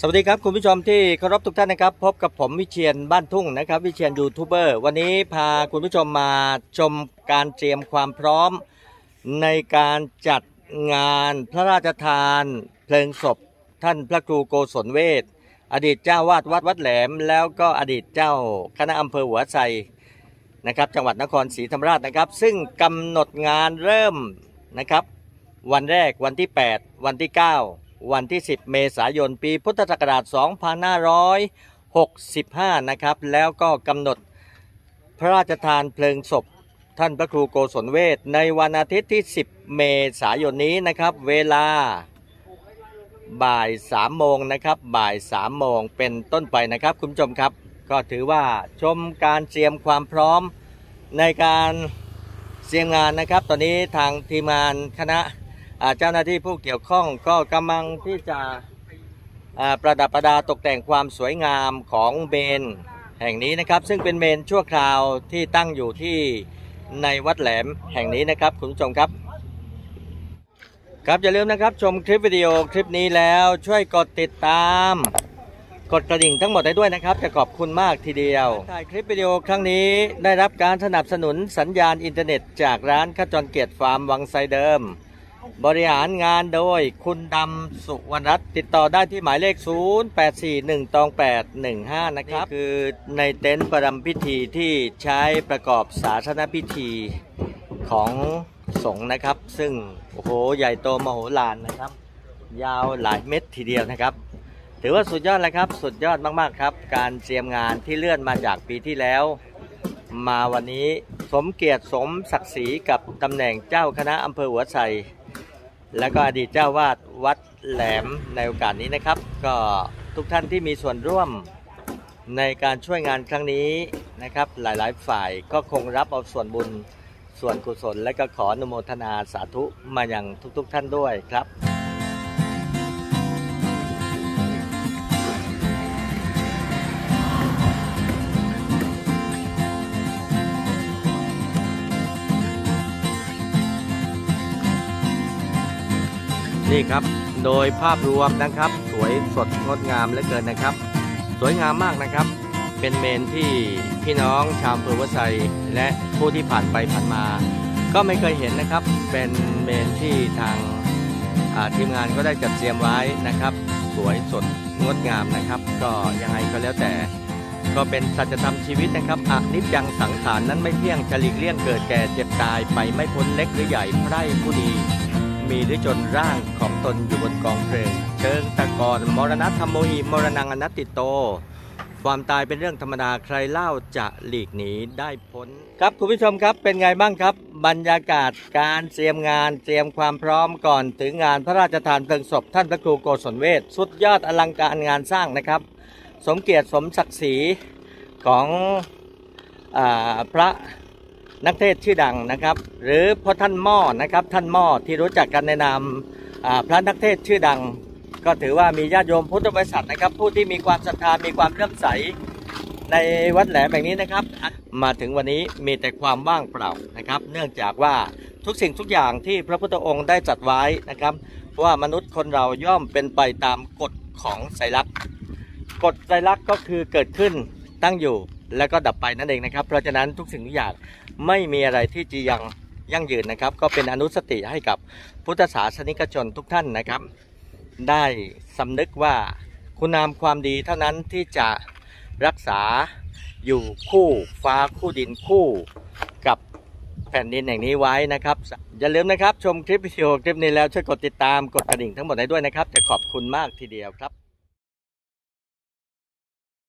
สวัสดีครับคุณผู้ชมที่เคารพทุกท่านนะครับ พบกับผมวิเชียนบ้านทุ่งนะครับ วิเชียนยูทูบเบอร์วันนี้พาคุณผู้ชมมาชมการเตรียมความพร้อม ในการจัดงานพระราชทาน เพลิงศพ ท่านพระครูโกศลเวทอดีตเจ้าวาดวัดวัดแหลม แล้วก็อดีตเจ้าคณะอำเภอหัวไซนะครับจังหวัดนครศรีธรรมราชนะครับ ซึ่งกำหนดงานเริ่มนะครับ วันแรกวันที่ 8 วันที่ 9 วันที่ 10 เมษายน ปีพุทธศักราช 2565 นะครับ แล้วก็กำหนดพระราชทานเพลิงศพ ท่านพระครูโกศลเวทในวันอาทิตย์ที่ 10 เมษายนนี้นะครับ เวลาบ่าย3โมงนะครับบ่าย3โมงเป็นต้นไปนะครับ คุณผู้ชมครับ ก็ถือว่าชมการเตรียมความพร้อมในการเตรียมงานนะครับ ตอนนี้ทางทีมงานคณะ เจ้าหน้าที่ผู้เกี่ยวข้องก็กำลังที่จะประดับประดาตกแต่งความสวยงามของเมนแห่งนี้นะครับ ซึ่งเป็นเมนชั่วคราวที่ตั้งอยู่ที่ในวัดแหลมแห่งนี้นะครับคุณผู้ชมครับ ครับอย่าลืมนะครับชมคลิปวิดีโอคลิปนี้แล้วช่วยกดติดตามกดกระดิ่งทั้งหมดได้ด้วยนะครับ จะขอบคุณมากทีเดียวถ่ายคลิปวิดีโอครั้งนี้ได้รับการสนับสนุนสัญญาณอินเทอร์เน็ต จากร้านขจรเกียรติฟาร์มวังไซเดิม บริหารงานโดยคุณดำสุวรรณรัตน์ติดต่อได้ที่หมายเลข 0841ตอง815 นะครับ คือในเต็นท์ประรำพิธีที่ใช้ประกอบสาธารณพิธีของสงฆ์นะครับ ซึ่ง โอ้โห ใหญ่โตมโหฬารนะครับ ยาวหลายเม็ดทีเดียวนะครับ ถือว่าสุดยอดแล้วครับ สุดยอดมาก ๆ ครับ การเตรียมงานที่เลื่อนมาจากปีที่แล้ว มาวันนี้สมเกียรติสมศักดิ์ศรีกับตำแหน่งเจ้าคณะอำเภอหัวไช และก็อดีตเจ้าวาดวัดแหลมในโอกาสนี้นะครับ ก็ทุกท่านที่มีส่วนร่วมในการช่วยงานครั้งนี้นะครับ หลายๆ ฝ่ายก็คงรับเอาส่วนบุญส่วนกุศล และก็ขออนุโมทนาสาธุมาอย่างทุก ๆ ท่านด้วยครับ นี่ครับ โดยภาพรวมนะครับ สวยสดงดงามเหลือเกินนะครับ สวยงามมากนะครับ เป็นเมนที่พี่น้องชาวอำเภอวัดไซและผู้ที่ผ่านไปผ่านมา ก็ไม่เคยเห็นนะครับ เป็นเมนที่ทางทีมงานก็ได้จัดเตรียมไว้นะครับ สวยสดงดงามนะครับ ก็ยังไงก็แล้วแต่ ก็เป็นสัจธรรมชีวิตนะครับอนิจจังสังขารนั้นไม่เที่ยงจะหลีกเลี่ยงเกิดแก่เจ็บตายไปไม่พ้นเล็กหรือใหญ่ไพร่ผู้ดี มีหรือจนร่างของตนอยู่บนกองเพลิง เชิงตะกอนมรณะธรรมโมหิมรณังอนัตติโต ความตายเป็นเรื่องธรรมดาใครเล่าจะหลีกหนีได้พ้น ครับคุณผู้ชมครับเป็นไงบ้างครับ บรรยากาศการเตรียมงานเตรียมความพร้อมก่อนถึงงานพระราชทานเพลิงศพท่านพระครูโกศลเวทสุดยอดอลังการงานสร้างนะครับ สมเกียรติสมศักดิ์ศรีของอพระ นักเทศชื่อดังนะครับ หรือพ่อท่านหม้อนะครับท่านหม้อที่รู้จักกันในนามพระนักเทศชื่อดัง ก็ถือว่ามีญาติโยมพุทธบริษัทนะครับ ผู้ที่มีความศรัทธามีความเลื่อมใสในวัดแหลมแห่งนี้นะครับ มาถึงวันนี้มีแต่ความว่างเปล่านะครับ เนื่องจากว่าทุกสิ่งทุกอย่างที่พระพุทธองค์ได้จัดไว้นะครับว่ามนุษย์คนเราย่อมเป็นไปตามกฎของไสยลักษณ์กฎไสยลักษณ์ก็คือเกิดขึ้นตั้งอยู่ แล้วก็ดับไปนั่นเองนะครับ เพราะฉะนั้นทุกสิ่งทุกอย่างไม่มีอะไรที่จะยังยั่งยืนนะครับ ก็เป็นอนุสติให้กับพุทธศาสนิกชนทุกท่านนะครับ ได้สำนึกว่าคุณงามความดีเท่านั้นที่จะรักษาอยู่คู่ฟ้าคู่ดินคู่กับแผ่นดินแห่งนี้ไว้นะครับ อย่าลืมนะครับชมคลิปวิดีโอคลิปนี้แล้วช่วยกดติดตามกดกระดิ่งทั้งหมดให้ด้วยนะครับ จะขอบคุณมากทีเดียวครับ